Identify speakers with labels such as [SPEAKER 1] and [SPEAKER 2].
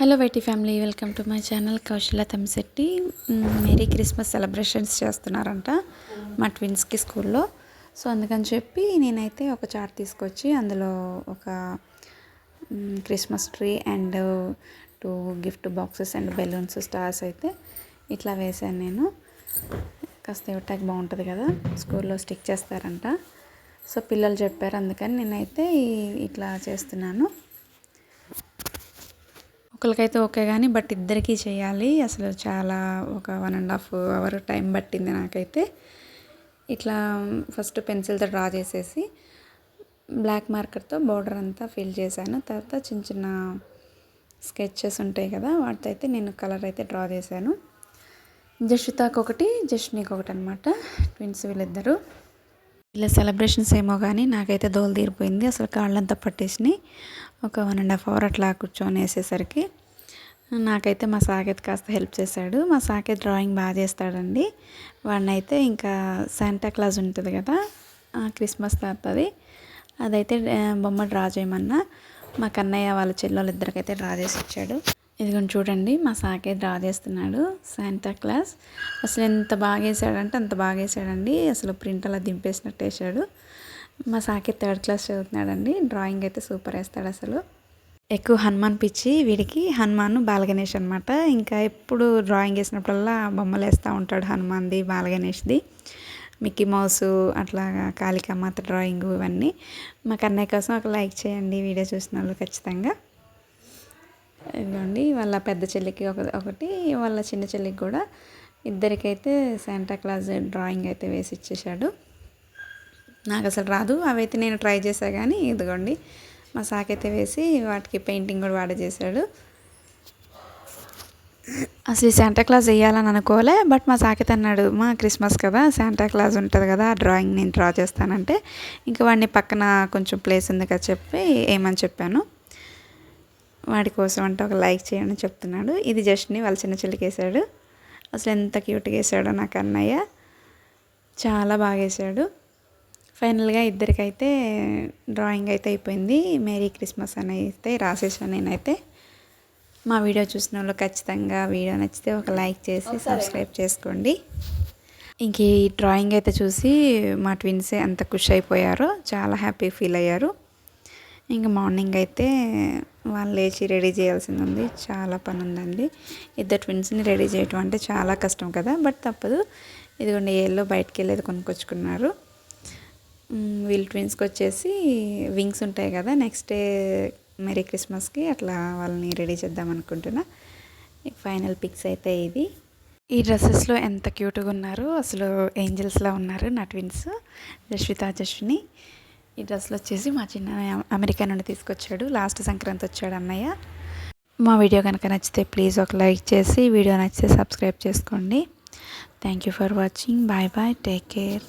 [SPEAKER 1] Hello YT family welcome to my channel Kaushala Tammisetti merry Christmas celebrations చేస్తున్నారంట మా ట్విన్స్కి స్కూల్లో. So అందుకని చెప్పి నేనైతే ఒక చార్ట్ తీసుకొచ్చి అందులో ఒక Christmas tree and two gift boxes and balloons stars అయితే ఇట్లా వేశాను నేను. కాస్త ఇవ్వటానికి బాగుంటుంది కదా స్కూల్లో స్టిక్ చేస్తారంట. సో పిల్లలు చెప్పారు అందుకని నేనైతే ఇట్లా చేస్తున్నాను. ఒకరికైతే ఓకే కానీ బట్ ఇద్దరికీ చేయాలి. అసలు చాలా ఒక one and half hour time పట్టింది నాకైతే. ఇట్లా ఫస్ట్ పెన్సిల్తో డ్రా చేసేసి బ్లాక్ మార్కర్తో బోర్డర్ అంతా ఫిల్ చేశాను. తర్వాత చిన్న చిన్న స్కెచెస్ ఉంటాయి కదా వాటితో అయితే నేను కలర్ అయితే డ్రా చేశాను. జషితాకు ఒకటి జష్నీకి ఒకటి అనమాట ట్విన్స్ వీళ్ళిద్దరు. ఇలా సెలబ్రేషన్స్ ఏమో కానీ నాకైతే దోలు తీరిపోయింది. అసలు కాళ్ళంతా పట్టేసినాయి. ఒక వన్ అండ్ హాఫ్ అవర్ అట్లా కూర్చొని వేసేసరికి నాకైతే మా సాకేత్ కాస్త హెల్ప్ చేశాడు. మా సాకేత్ డ్రాయింగ్ బాగా చేస్తాడండి. వాడినైతే ఇంకా శాంటా క్లాజ్ ఉంటుంది కదా క్రిస్మస్ క్రిస్మస్ తాతది. అదైతే బొమ్మ డ్రా చేయమన్నా. మా కన్నయ్య వాళ్ళ చెల్లెలు ఇద్దరికైతే డ్రా చేసి ఇచ్చాడు. ఇదిగోండి చూడండి మా సాకే డ్రా చేస్తున్నాడు శాంటా క్లాస్ అసలు ఎంత బాగా వేసాడంటే అంత బాగా వేసాడండి. అసలు ప్రింట్ అలా దింపేసినట్టు వేసాడు మా సాకే థర్డ్ క్లాస్ చదువుతున్నాడండి. డ్రాయింగ్ అయితే సూపర్ వేస్తాడు అసలు. ఎక్కువ హనుమాన్ పిచ్చి వీడికి హనుమాన్ బాలగణేష్ అనమాట ఇంకా ఎప్పుడు డ్రాయింగ్ వేసినప్పుడల్లా బొమ్మలు వేస్తూ ఉంటాడు హనుమాన్ది బాలగణేష్ది. మిక్కీ మౌస్ అట్లా కాళికామాత డ్రాయింగ్ ఇవన్నీ. మా కన్నయ్య కోసం ఒక లైక్ చేయండి వీడియో చూసిన వాళ్ళు ఖచ్చితంగా. ఇవ్వండి వాళ్ళ పెద్ద చెల్లికి ఒక ఒకటి వాళ్ళ చిన్న చెల్లికి కూడా. ఇద్దరికైతే శాంటా క్లాస్ డ్రాయింగ్ అయితే వేసి ఇచ్చేసాడు నాకు అసలు రాదు. అవైతే నేను ట్రై చేశా కానీ ఇదిగోండి. మా సాకైతే వేసి వాటికి పెయింటింగ్ కూడా వాడ చేశాడు అసలు ఈ శాంటా వేయాలని అనుకోలే బట్ మా సాకేత్ అన్నాడు మా క్రిస్మస్ కదా శాంటాక్లాస్ ఉంటుంది కదా ఆ డ్రాయింగ్ నేను డ్రా చేస్తానంటే ఇంకా వాడిని పక్కన కొంచెం ప్లేస్ ఉంది కదా చెప్పి ఏమని చెప్పాను. వాడి కోసం అంటే ఒక లైక్ చేయని చెప్తున్నాడు. ఇది జస్ట్ని వాళ్ళ చిన్న చెల్లికి వేసాడు అసలు ఎంత క్యూట్గా వేసాడో నాకు అన్నయ్య. చాలా బాగా వేసాడు. ఫైనల్గా ఇద్దరికైతే డ్రాయింగ్ అయితే అయిపోయింది. మేరీ క్రిస్మస్ అని అయితే రాసేసాను నేనైతే. మా వీడియో చూసిన వాళ్ళు ఖచ్చితంగా వీడియో నచ్చితే ఒక లైక్ చేసి సబ్స్క్రైబ్ చేసుకోండి. ఇంక ఈ డ్రాయింగ్ అయితే చూసి మా ట్విన్స్ ఎంత ఖుషి అయిపోయారో చాలా హ్యాపీ ఫీల్ అయ్యారు. ఇంకా మార్నింగ్ అయితే వాళ్ళు లేచి రెడీ చేయాల్సింది ఉంది. చాలా పని ఉందండి. ఇద్దరు ట్విన్స్ని రెడీ చేయటం అంటే చాలా కష్టం కదా బట్ తప్పదు. ఇదిగోండి ఏళ్ళు బయటికి వెళ్ళేది కొనుక్కొచ్చుకున్నారు. వీళ్ళ ట్విన్స్కి వచ్చేసి వింగ్స్ ఉంటాయి కదా నెక్స్ట్ డే మెరీ క్రిస్మస్కి అట్లా వాళ్ళని రెడీ చేద్దాం అనుకుంటున్నా. ఫైనల్ పిక్స్ అయితే ఇది. ఈ డ్రెస్సెస్లో ఎంత క్యూట్గా ఉన్నారు అసలు ఏంజల్స్లా ఉన్నారు నా ట్విన్స్ జస్విత జస్విని ఈ డ్రెస్సులు వచ్చేసి మా చిన్న అమెరికా నుండి తీసుకొచ్చాడు. లాస్ట్ సంక్రాంతి వచ్చాడు అన్నయ్య. మా వీడియో కనుక నచ్చితే ప్లీజ్ ఒక లైక్ చేసి వీడియో నచ్చితే సబ్స్క్రైబ్ చేసుకోండి. Thank you for watching bye bye take care